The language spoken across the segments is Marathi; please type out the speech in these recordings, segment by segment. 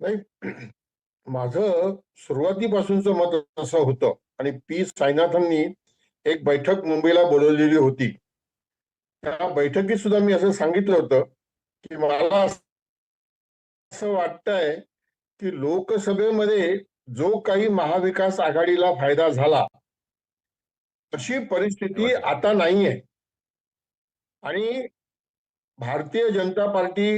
नाही? माझं सुरुवातीपासूनचं मत असं होतं आणि पी साईनाथांनी एक बैठक मुंबईला बोलवलेली होती. त्या बैठकीत सुद्धा मी असं सांगितलं होतं की मला असं वाटतंय की लोकसभेमध्ये जो काही महाविकास आघाडीला फायदा झाला तशी परिस्थिती आता नाहीये. आणि भारतीय जनता पार्टी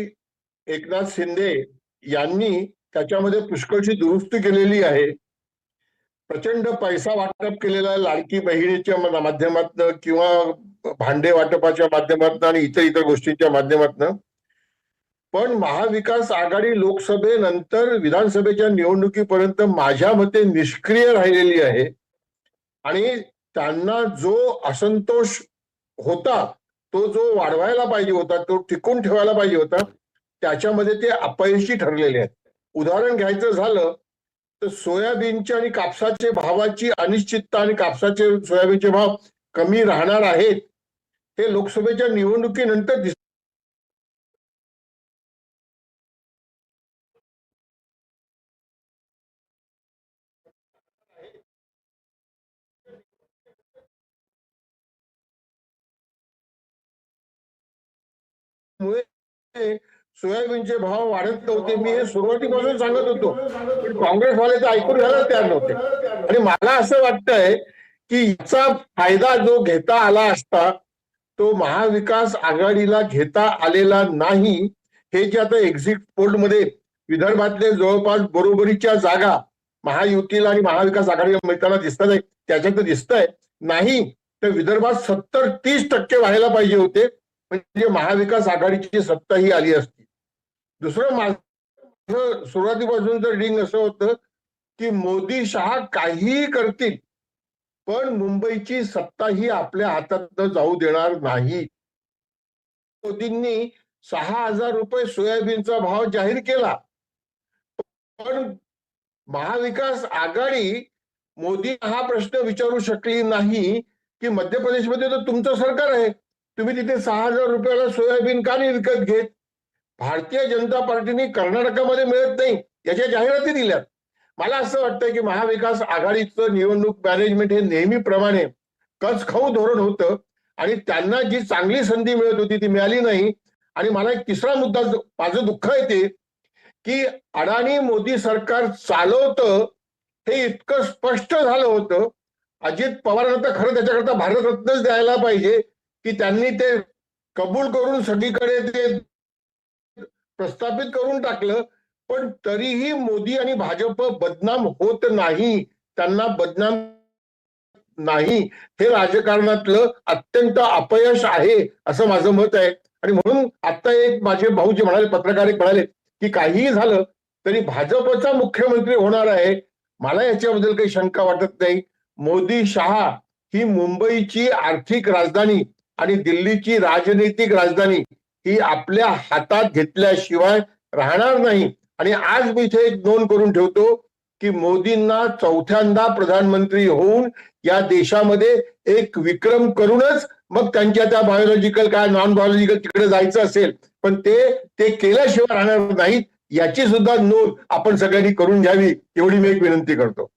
एकनाथ शिंदे यांनी त्याच्यामध्ये पुष्कळशी दुरुस्ती केलेली आहे. प्रचंड पैसा वाटप केलेला लाडकी बहिणीच्या माध्यमातनं किंवा भांडे वाटपाच्या माध्यमातून आणि इतर इतर गोष्टींच्या माध्यमातनं. पण महाविकास आघाडी लोकसभेनंतर विधानसभेच्या निवडणुकीपर्यंत माझ्या मते निष्क्रिय राहिलेली आहे. आणि त्यांना जो असंतोष होता तो जो वाढवायला पाहिजे होता तो टिकून ठेवायला पाहिजे होता त्याच्यामध्ये ते अपयशी ठरलेले आहेत. उदाहरण घ्यायचं झालं तर सोयाबीनच्या आणि कापसाचे भावाची अनिश्चितता आणि कापसाचे सोयाबीनचे भाव कमी राहणार आहेत हे लोकसभेच्या निवडणुकीनंतर दिस मुळे सोयाबीनचे भाव वाढत नव्हते. मी हे सुरुवातीपासून सांगत होतो. पण काँग्रेसवाले तर ऐकून घ्यायला तयार नव्हते. आणि मला असं वाटतंय की याचा फायदा जो घेता आला असता तो महाविकास आघाडीला घेता आलेला नाही. हे जे आता एक्झिट पोलमध्ये विदर्भातले जवळपास बरोबरीच्या जागा महायुतीला आणि महाविकास आघाडीला मिळताना दिसतात आहे त्याच्यात दिसतंय. नाही तर विदर्भात सत्तर तीस टक्के व्हायला पाहिजे होते. म्हणजे महाविकास आघाडीची सत्ता ही आली असती दुसरं माझं सुरुवातीपासून तर रिंग असं होतं की मोदी शहा काहीही करतील पण मुंबईची सत्ता ही आपल्या हातात जाऊ देणार नाही. मोदींनी सहा हजार रुपये सोयाबीनचा भाव जाहीर केला. पण महाविकास आघाडी मोदी हा प्रश्न विचारू शकली नाही की मध्य प्रदेशमध्ये तर तुमचं सरकार आहे. तुम्ही तिथे सहा हजार रुपयाला सोयाबीन का नाही विकत घेत? भारतीय जनता पार्टीने कर्नाटकामध्ये मिळत नाही याच्या जाहिराती दिल्यात. मला असं वाटतं की महाविकास आघाडीचं निवडणूक मॅनेजमेंट हे नेहमीप्रमाणे कच खाऊ धोरण होतं आणि त्यांना जी चांगली संधी मिळत होती ती मिळाली नाही. आणि मला एक तिसरा मुद्दा माझं दुःख येते की अडाणी मोदी सरकार चालवतं हे इतकं स्पष्ट झालं होतं. अजित पवारांना तर खरं त्याच्याकरता भारतरत्नच द्यायला पाहिजे की त्यांनी ते कबूल करून सगळीकडे ते प्रस्थापित करून टाकलं पण तरीही मोदी आणि भाजप बदनाम होत नाही. त्यांना बदनाम नाही. हे राजकारणातलं अत्यंत अपयश आहे असं माझं मत आहे. आणि म्हणून आता एक माझे भाऊ जे म्हणाले पत्रकार एक म्हणाले की काहीही झालं तरी भाजपचा मुख्यमंत्री होणार आहे. मला याच्याबद्दल काही शंका वाटत नाही. मोदी शहा ही मुंबईची आर्थिक राजधानी आणि दिल्लीची राजनैतिक राजधानी. ही आपल्या हातात घेतल्याशिवाय राहणार नाही. आणि आज मी इथे एक नोंद करून ठेवतो की मोदींना चौथ्यांदा प्रधानमंत्री होऊन या देशामध्ये एक विक्रम करूनच मग त्यांच्या त्या बायोलॉजिकल काय नॉन बायोलॉजिकल तिकडे जायचं असेल. पण ते ते केल्याशिवाय राहणार नाहीत याची सुद्धा नोंद आपण सगळ्यांनी करून घ्यावी एवढी मी एक विनंती करतो.